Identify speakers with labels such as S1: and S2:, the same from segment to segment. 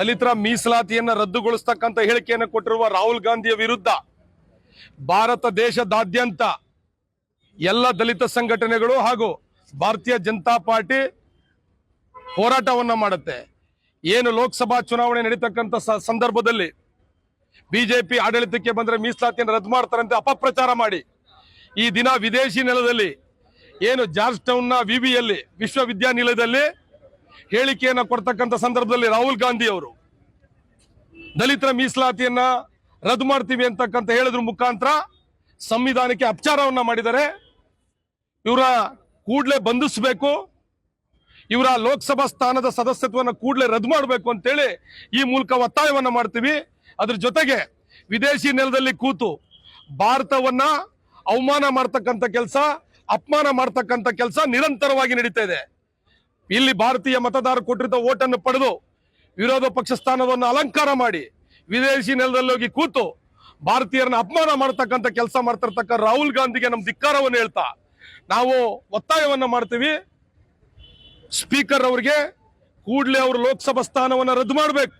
S1: ದಲಿತರ ಮೀಸಲಾತಿಯನ್ನ ರದ್ದುಗೊಳಿಸ್ತಕ್ಕಂಥ ಹೇಳಿಕೆಯನ್ನು ಕೊಟ್ಟಿರುವ ರಾಹುಲ್ ಗಾಂಧಿಯ ವಿರುದ್ಧ ಭಾರತ ದೇಶದಾದ್ಯಂತ ಎಲ್ಲ ದಲಿತ ಸಂಘಟನೆಗಳು ಹಾಗೂ ಭಾರತೀಯ ಜನತಾ ಪಾರ್ಟಿ ಹೋರಾಟವನ್ನ ಮಾಡುತ್ತೆ. ಏನು ಲೋಕಸಭಾ ಚುನಾವಣೆ ನಡೀತಕ್ಕಂಥ ಸಂದರ್ಭದಲ್ಲಿ ಬಿಜೆಪಿ ಆಡಳಿತಕ್ಕೆ ಬಂದರೆ ಮೀಸಲಾತಿಯನ್ನು ರದ್ದು ಮಾಡ್ತಾರಂತೆ, ಅಪಪ್ರಚಾರ ಮಾಡಿ. ಈ ದಿನ ವಿದೇಶಿ ನೆಲದಲ್ಲಿ, ಏನು ಜಾರ್ಜ್ ಟೌನ್ನ ವಿವಿಯಲ್ಲಿ, ವಿಶ್ವವಿದ್ಯಾನಿಲಯದಲ್ಲಿ ಹೇಳಿಕೆಯನ್ನು ಕೊಡ್ತಕ್ಕಂಥ ಸಂದರ್ಭದಲ್ಲಿ ರಾಹುಲ್ ಗಾಂಧಿ ಅವರು, ದಲಿತರ ಮೀಸಲಾತಿಯನ್ನ ರದ್ದು ಮಾಡ್ತೀವಿ ಅಂತಕ್ಕಂಥ ಹೇಳಿದ್ರ ಮುಖಾಂತರ ಸಂವಿಧಾನಕ್ಕೆ ಅಪಚಾರವನ್ನ ಮಾಡಿದ್ದಾರೆ ಇವರ ಕೂಡಲೇ ಬಂಧಿಸಬೇಕು, ಇವರ ಲೋಕಸಭಾ ಸ್ಥಾನದ ಸದಸ್ಯತ್ವವನ್ನು ಕೂಡಲೇ ರದ್ದು ಮಾಡಬೇಕು ಅಂತೇಳಿ ಈ ಮೂಲಕ ಒತ್ತಾಯವನ್ನ ಮಾಡ್ತೀವಿ. ಅದ್ರ ಜೊತೆಗೆ ವಿದೇಶಿ ನೆಲದಲ್ಲಿ ಕೂತು ಭಾರತವನ್ನ ಅವಮಾನ ಮಾಡ್ತಕ್ಕಂಥ ಕೆಲಸ, ಅಪಮಾನ ಮಾಡ್ತಕ್ಕಂಥ ಕೆಲಸ ನಿರಂತರವಾಗಿ ನಡೀತಾ ಇದೆ. ಇಲ್ಲಿ ಭಾರತೀಯ ಮತದಾರರು ಕೊಟ್ಟಿದ್ದ ಓಟನ್ನು ಪಡೆದು ವಿರೋಧ ಪಕ್ಷ ಸ್ಥಾನವನ್ನು ಅಲಂಕಾರ ಮಾಡಿ ವಿದೇಶಿ ನೆಲದಲ್ಲಿ ಹೋಗಿ ಕೂತು ಭಾರತೀಯರನ್ನ ಅಪಮಾನ ಮಾಡ್ತಕ್ಕಂಥ ಕೆಲಸ ಮಾಡ್ತಿರ್ತಕ್ಕ ರಾಹುಲ್ ಗಾಂಧಿಗೆ ನಮ್ಮ ಧಿಕ್ಕಾರವನ್ನು ಹೇಳ್ತಾ, ನಾವು ಒತ್ತಾಯವನ್ನ ಮಾಡ್ತೀವಿ. ಸ್ಪೀಕರ್ ಅವರಿಗೆ ಕೂಡಲೇ ಅವರು ಲೋಕಸಭಾ ಸ್ಥಾನವನ್ನು ರದ್ದು ಮಾಡಬೇಕು.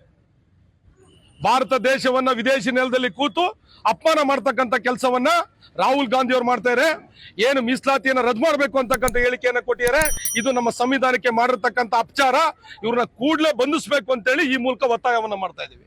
S1: ಭಾರತ ದೇಶವನ್ನ ವಿದೇಶಿ ನೆಲದಲ್ಲಿ ಕೂತು ಅಪಮಾನ ಮಾಡ್ತಕ್ಕಂಥ ಕೆಲಸವನ್ನ ರಾಹುಲ್ ಗಾಂಧಿ ಅವರು ಮಾಡ್ತಾರೆ ಏನು ಮೀಸಲಾತಿಯನ್ನ ರದ್ದು ಮಾಡಬೇಕು ಅಂತಕ್ಕಂಥ ಹೇಳಿಕೆಯನ್ನ ಕೊಟ್ಟಿದ್ದಾರೆ ಇದು ನಮ್ಮ ಸಂವಿಧಾನಕ್ಕೆ ಮಾಡಿರ್ತಕ್ಕಂಥ ಅಪಚಾರ. ಇವ್ರನ್ನ ಕೂಡಲೇ ಬಂಧಿಸಬೇಕು ಅಂತೇಳಿ ಈ ಮೂಲಕ ಒತ್ತಾಯವನ್ನ ಮಾಡ್ತಾ ಇದೀವಿ